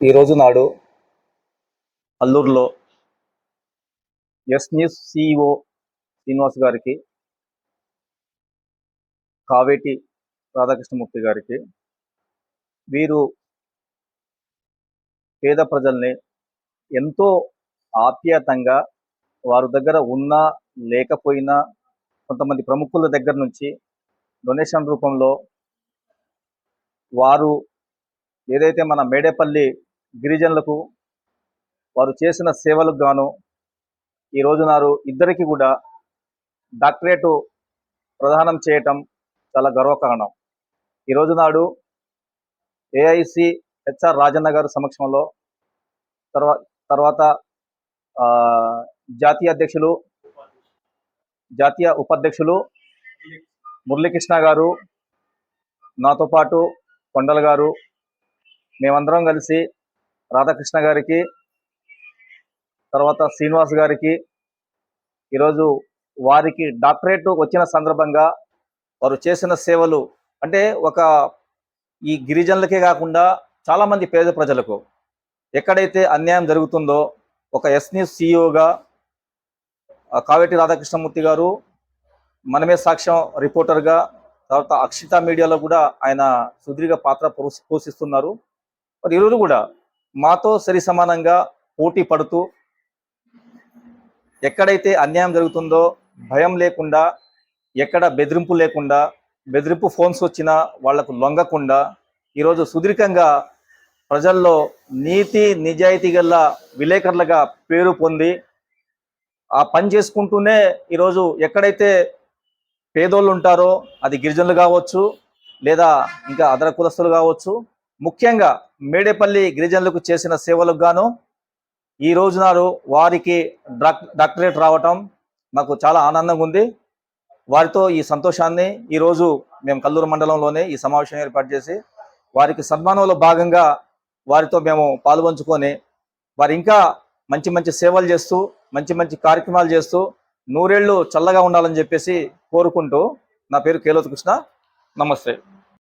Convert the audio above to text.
ఈరోజు నాడు అల్లూరులో ఎస్ న్యూస్ సిఇఓ శ్రీనివాస్ గారికి కావేటి రాధాకృష్ణమూర్తి గారికి వీరు పేద ప్రజల్ని ఎంతో ఆప్యాయతంగా వారి దగ్గర ఉన్నా లేకపోయినా కొంతమంది ప్రముఖుల దగ్గర నుంచి డొనేషన్ రూపంలో వారు ఏదైతే మన మేడేపల్లి గిరిజనులకు వారు చేసిన సేవలకు గాను ఈ రోజు ఇద్దరికి కూడా డాక్టరేటు ప్రదానం చేయటం చాలా గర్వకారణం. ఈ రోజు నాడు ఏఐసి హెచ్ఆర్ రాజన్న గారి సమక్షంలో తర్వా తర్వాత జాతీయ అధ్యక్షులు జాతీయ ఉపాధ్యక్షులు మురళీకృష్ణ గారు నాతో పాటు కొండల గారు మేమందరం కలిసి రాధాకృష్ణ గారికి తర్వాత శ్రీనివాస్ గారికి ఈరోజు వారికి డాక్టరేట్ వచ్చిన సందర్భంగా వారు చేసిన సేవలు అంటే ఒక ఈ గిరిజనులకే కాకుండా చాలామంది పేద ప్రజలకు ఎక్కడైతే అన్యాయం జరుగుతుందో ఒక ఎస్ని సిఇఓగా కావేటి రాధాకృష్ణమూర్తి గారు మనమే సాక్ష్యం రిపోర్టర్గా తర్వాత అక్షిత మీడియాలో కూడా ఆయన సుదీర్ఘ పాత్ర పోషిస్తున్నారు. మరి ఈరోజు కూడా మాతో సరి సమానంగా పోటీ పడుతూ ఎక్కడైతే అన్యాయం జరుగుతుందో భయం లేకుండా ఎక్కడ బెదిరింపు లేకుండా బెదిరింపు ఫోన్స్ వచ్చినా వాళ్ళకు లొంగకుండా ఈరోజు సుదీర్ఘంగా ప్రజల్లో నీతి నిజాయితీ గల విలేకరులుగా పేరు పొంది ఆ పని చేసుకుంటూనే ఈరోజు ఎక్కడైతే పేదోళ్ళు ఉంటారో అది గిరిజనులు కావచ్చు లేదా ఇంకా అదర కులస్తులు కావచ్చు ముఖ్యంగా మేడేపల్లి గిరిజనులకు చేసిన సేవలకు గాను ఈ రోజు నాడు వారికి డాక్టరేట్ రావటం మాకు చాలా ఆనందంగా ఉంది. వారితో ఈ సంతోషాన్ని ఈరోజు మేము కల్లూరు మండలంలోనే ఈ సమావేశం ఏర్పాటు చేసి వారికి సన్మానంలో భాగంగా వారితో మేము పాల్పంచుకొని వారు ఇంకా మంచి మంచి సేవలు చేస్తూ మంచి మంచి కార్యక్రమాలు చేస్తూ నూరేళ్ళు చల్లగా ఉండాలని చెప్పేసి కోరుకుంటూ నా పేరు కేలోత్ కృష్ణ. నమస్తే.